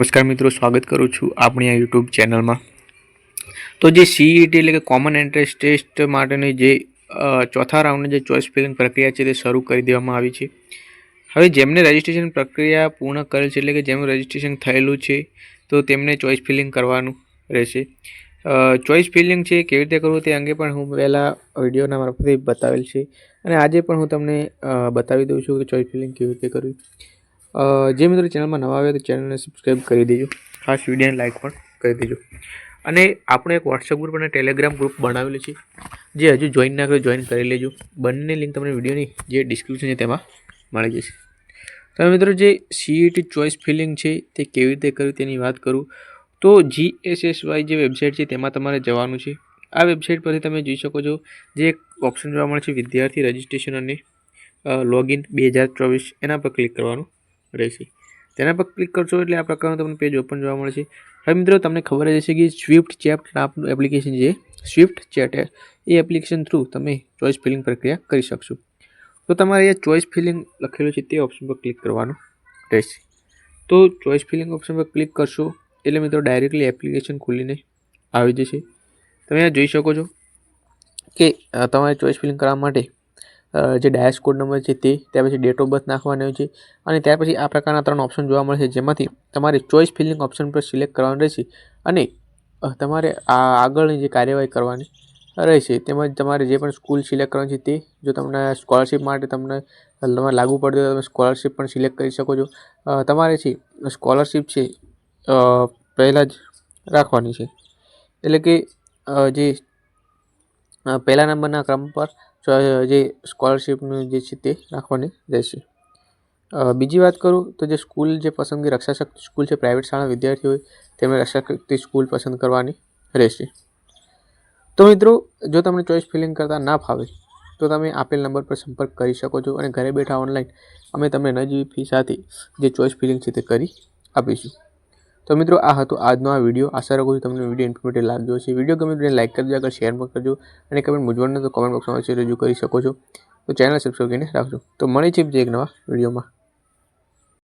નમસ્કાર મિત્રો, સ્વાગત કરું છું આપણી આ યુટ્યુબ ચેનલમાં. તો જે સીઈટી એટલે કે કોમન એન્ટ્રન્સ ટેસ્ટ માટેની જે ચોથા રાઉન્ડની જે ચોઇસ ફિલિંગ પ્રક્રિયા છે તે શરૂ કરી દેવામાં આવી છે. હવે જેમને રજિસ્ટ્રેશન પ્રક્રિયા પૂર્ણ કરેલ છે એટલે કે જેમનું રજિસ્ટ્રેશન થયેલું છે, તો તેમને ચોઇસ ફિલિંગ કરવાનું રહેશે. ચોઇસ ફિલિંગ છે કેવી રીતે કરવું તે અંગે પણ હું પહેલાં વિડીયોના મારફતે બતાવેલ છે. અને આજે પણ હું તમને બતાવી દઉં છું કે ચોઇસ ફિલિંગ કેવી રીતે કરવી. જે મિત્રો ચેનલમાં નવા આવ્યા તો ચેનલને સબસ્ક્રાઈબ કરી દેજો. ખાસ વિડીયોને લાઇક પણ કરી દેજો. અને આપણે એક વોટ્સઅપ ગ્રુપ અને ટેલિગ્રામ ગ્રુપ બનાવેલું છે. જે હજુ જોઈન ના કર્યું જોઈન કરી લેજો. બંને લિંક તમને વિડીયોની જે ડિસ્ક્રિપ્શન છે તેમાં મળી જશે. તો મિત્રો જે સીઈટી ચોઇસ ફિલિંગ છે, તે કેવી રીતે કરવી તેની વાત કરું. તો જીએસએસવાય જે વેબસાઇટ છે, તેમાં તમારે જવાનું છે. આ વેબસાઇટ પરથી તમે જોઈ શકો છો, જે એક ઓપ્શન જોવા મળે છે, વિદ્યાર્થી રજિસ્ટ્રેશન અને લોગિન બે હજાર ચોવીસ. એના પર ક્લિક કરવાનું. રહેશે. તેના પર ક્લિક કરશો એટલે આ પ્રકારનું તમને પેજ ઓપન જોવા મળશે. હવે મિત્રો, તમને ખબર જ હશે કે સ્વિફ્ટ ચેટ નામનું એપ્લિકેશન છે. સ્વિફ્ટ ચેટ એ એપ્લિકેશન થ્રુ તમે ચોઇસ ફિલિંગ પ્રક્રિયા કરી શકશો. તો તમારે અહીંયા ચોઇસ ફિલિંગ લખેલું છે તે ઓપ્શન પર ક્લિક કરવાનું રહેશે. તો ચોઇસ ફિલિંગ ઓપ્શન પર ક્લિક કરશો એટલે મિત્રો ડાયરેક્ટલી એપ્લિકેશન ખોલીને આવી જશે. તમે અહીંયા જોઈ શકો છો કે તમારે ચોઇસ ફિલિંગ કરવા માટે જે ડાયસ કોડ નંબર છે તે, ત્યાર પછી ડેટ ઓફ બર્થ નાખવાનો છે. અને ત્યાર પછી આ પ્રકારના ત્રણ ઓપ્શન જોવા મળશે જેમાંથી તમારે ચોઈસ ફિલિંગ ઓપ્શન પર સિલેક્ટ કરવાનું રહેશે અને તમારે આ આગળની જે કાર્યવાહી કરવાની રહેશે, તેમજ તમારે જે પણ સ્કૂલ સિલેક્ટ કરવાની છે તે, જો તમને સ્કોલરશિપ માટે તમને તમારે લાગુ પડતું હોય તો તમે સ્કોલરશિપ પણ સિલેક્ટ કરી શકો છો. તમારે છે સ્કોલરશિપ છે પહેલાં જ રાખવાની છે. એટલે કે જે પહેલા નંબરના ક્રમ પર જે સ્કોલરશિપનું જે છે તે રાખવાની રહેશે. બીજી વાત કરું તો જે સ્કૂલ જે પસંદગી રક્ષાશક્તિ સ્કૂલ છે, પ્રાઇવેટ શાળા વિદ્યાર્થી હોય, તેમને રક્ષાશક્તિ સ્કૂલ પસંદ કરવાની રહેશે. તો મિત્રો, જો તમને ચોઇસ ફિલિંગ કરતાં ના ફાવે, તો તમે આપેલ નંબર પર સંપર્ક કરી શકો છો અને ઘરે બેઠા ઓનલાઈન અમે તમને નજીવી ફી સાથે જે ચોઇસ ફિલિંગ છે તે કરી આપીશું. તો મિત્રો, આ હતો આજનો આ વીડિયો. આશા રાખું છું તમને વીડિયો ઇન્ફોર્મેટિવ લાગ્યો છે વીડિયો ગમે તો લાઈક કરજો, આગળ શેર પણ કરજો અને કમેન્ટ મૂંઝવણ તો કોમેન્ટ બોક્સમાં રજૂ કરી શકો છો. તો ચેનલ સબસ્ક્રાઈબ કરીને રાખજો. તો મળી છે એક નવા વિડીયોમાં.